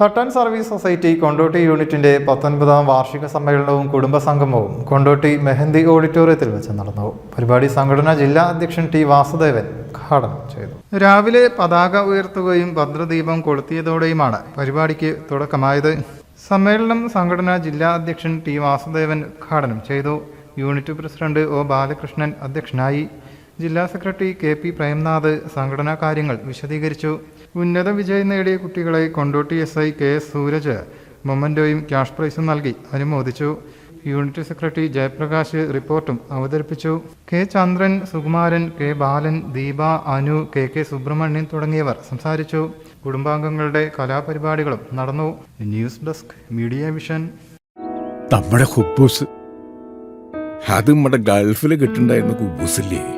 തട്ടൻ service society Kondotty യൂണിറ്റിന്റെ പത്തൊൻപതാം വാർഷിക സമ്മേളനവും കുടുംബസംഗമവും കൊണ്ടോട്ടി മെഹന്തി ഓഡിറ്റോറിയത്തിൽ വെച്ച് നടന്നു. പരിപാടി സംഘടന ജില്ലാ അധ്യക്ഷൻ ടി വാസുദേവൻ ഉദ്ഘാടനം ചെയ്തു. രാവിലെ പതാക ഉയർത്തുകയും ഭദ്രദീപം കൊളുത്തിയതോടെയുമാണ് പരിപാടിക്ക് തുടക്കമായത്. സമ്മേളനം സംഘടന ജില്ലാ അധ്യക്ഷൻ ടി വാസുദേവൻ ഉദ്ഘാടനം ചെയ്തു. യൂണിറ്റ് പ്രസിഡന്റ് ഒ ബാലകൃഷ്ണൻ അധ്യക്ഷനായി. ജില്ലാ സെക്രട്ടറി കെ പി പ്രേംനാഥ് സംഘടനാ കാര്യങ്ങൾ വിശദീകരിച്ചു. ഉന്നത വിജയം നേടിയ കുട്ടികളെ Kondotty S I K S Sooraj മൊമന്റോയും cash പ്രൈസും നൽകി അനുമോദിച്ചു. യൂണിറ്റ് സെക്രട്ടറി ജയപ്രകാശ് റിപ്പോർട്ടും അവതരിപ്പിച്ചു. K Chandran Sukumaran K Balan Deepa Anu K K Subramanian തുടങ്ങിയവർ സംസാരിച്ചു. കുടുംബാംഗങ്ങളുടെ കലാപരിപാടികളും നടന്നു. News desk media vision. നമ്മുടെ ഹുബൂസ്. അത് നമ്മുടെ ഗൾഫിൽ കിട്ടുണ്ടായിരുന്ന കുബൂസില്ലേ?